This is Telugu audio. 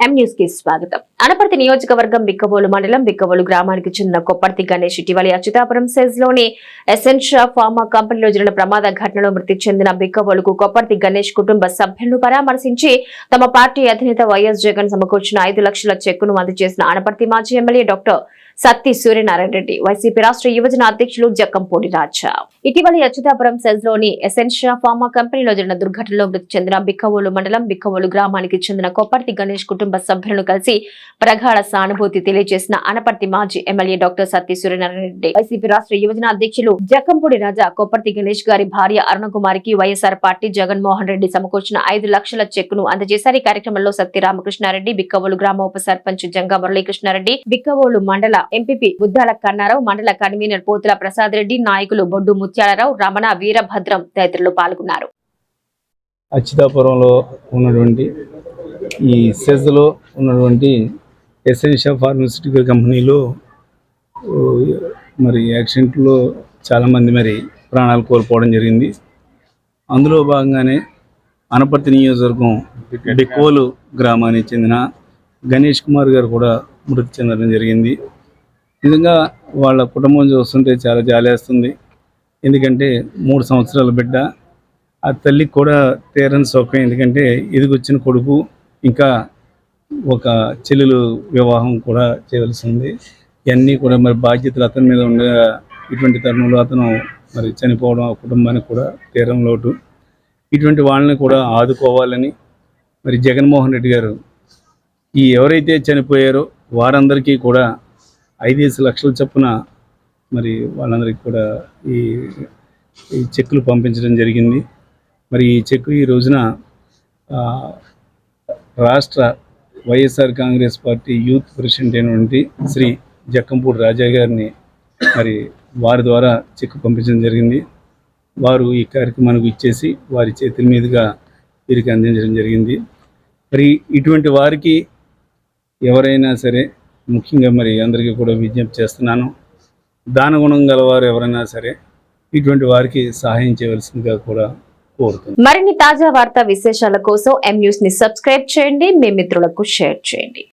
ఎం న్యూస్కి స్వాగతం. అనపర్తి నియోజకవర్గం బిక్కబోలు మండలం బిక్కబోలు గ్రామానికి చెందిన కొప్పర్తి గణేష్ ఇటీవలి అచ్యుతాపురం సెజ్లోని ఎసెన్షియా ఫార్మా కంపెనీలో జరిగిన ప్రమాద ఘటనలో మృతి చెందిన బిక్కబోలుకు కొప్పర్తి గణేష్ కుటుంబ సభ్యులను పరామర్శించి తమ పార్టీ అధినేత వైఎస్ జగన్ సమకూర్చిన ఐదు లక్షల చెక్కును అందజేసిన అనపర్తి మాజీ MLA doctor Satti Suryanarayana Reddy YCP రాష్ట్ర యువజన అధ్యక్షులు జక్కంపూడి రాజా. ఇటీవల అచ్యుతాపురం సెజ్లోని ఎసెన్షియా ఫార్మా కంపెనీలో జరిగిన దుర్ఘటనలో మృతి చెందిన బిక్కవోలు మండలం బిక్కవోలు గ్రామానికి చెందిన కొప్పర్తి గణేష్ కుటుంబ సభ్యులను కలిసి ప్రగాఢ సానుభూతి తెలియజేసిన అనపర్తి మాజీ MLA doctor Satti Suryanarayana Reddy. YCP రాష్ట్ర యువజన అధ్యక్షులు జక్కంపూడి రాజా కొప్పర్తి గణేష్ గారి భార్య అరుణకుమారికి వైఎస్ఆర్ పార్టీ జగన్మోహన్ రెడ్డి సమకూర్చిన ఐదు లక్షల చెక్కును అందజేశారు. ఈ కార్యక్రమంలో సత్తి రామకృష్ణారెడ్డి బిక్కవోలు గ్రామ ఉప సర్పంచ్ జంగా మురళీకృష్ణారెడ్డి బిక్కవోలు మండల ఎంపీపీ బుద్ధాల కన్నారావు మండల కన్వీనర్ పోతుల ప్రసాద్ రెడ్డి నాయకులు బొడ్డు ముత్యాలరావు రమణ వీరభద్రం తదితరులు పాల్గొన్నారు. అచ్యుతాపురంలో ఉన్నటువంటి ఈ సెజ్లో ఉన్నటువంటి ఎసెన్షియల్ ఫార్మస్యూటికల్ కంపెనీలో మరి యాక్సిడెంట్లో చాలామంది మరి ప్రాణాలు కోల్పోవడం జరిగింది. అందులో భాగంగానే అనపర్తి నియోజకవర్గం బిక్కోలు గ్రామానికి చెందిన గణేష్ కుమార్ గారు కూడా మృతి చెందడం జరిగింది. నిజంగా వాళ్ళ కుటుంబం చూస్తుంటే చాలా జాలేస్తుంది. ఎందుకంటే మూడు సంవత్సరాల బిడ్డ ఆ తల్లికి కూడా తీరని సౌఖ్యం ఎందుకంటే ఎదిగొచ్చిన కొడుకు ఇంకా ఒక చెల్లెలు వివాహం కూడా చేయవలసి ఉంది ఇవన్నీ కూడా మరి బాధ్యతలు అతని మీద ఉండగా ఇటువంటి తరుణంలో అతను మరి చనిపోవడం ఆ కుటుంబానికి కూడా తీరం లోటు. ఇటువంటి వాళ్ళని కూడా ఆదుకోవాలని మరి జగన్మోహన్ రెడ్డి గారు ఈ ఎవరైతే చనిపోయారో వారందరికీ కూడా ఐదేసి లక్షల చొప్పున మరి వాళ్ళందరికీ కూడా ఈ ఈ చెక్కులు పంపించడం జరిగింది. మరి ఈ చెక్కు ఈ రోజున రాష్ట్ర YSR Congress party youth president అయినటువంటి శ్రీ జక్కంపూడి రాజా గారిని మరి వారి ద్వారా చెక్కు పంపించడం జరిగింది. వారు ఈ కార్యక్రమానికి ఇచ్చేసి వారి చేతుల మీదుగా వీరికి అందించడం జరిగింది. మరి ఇటువంటి వారికి ఎవరైనా సరే ముఖ్యంగా మరి అందరికీ కూడా విజ్ఞప్తి చేస్తున్నాను. దానగుణం గలవారు ఎవరైనా సరే ఇటువంటి వారికి సహాయం చేయవలసిందిగా కూడా కోరుతున్నాను. మరిన్ని తాజా వార్తా విశేషాల కోసం ఎం న్యూస్ని సబ్స్క్రైబ్ చేయండి. మీ మిత్రులకు షేర్ చేయండి.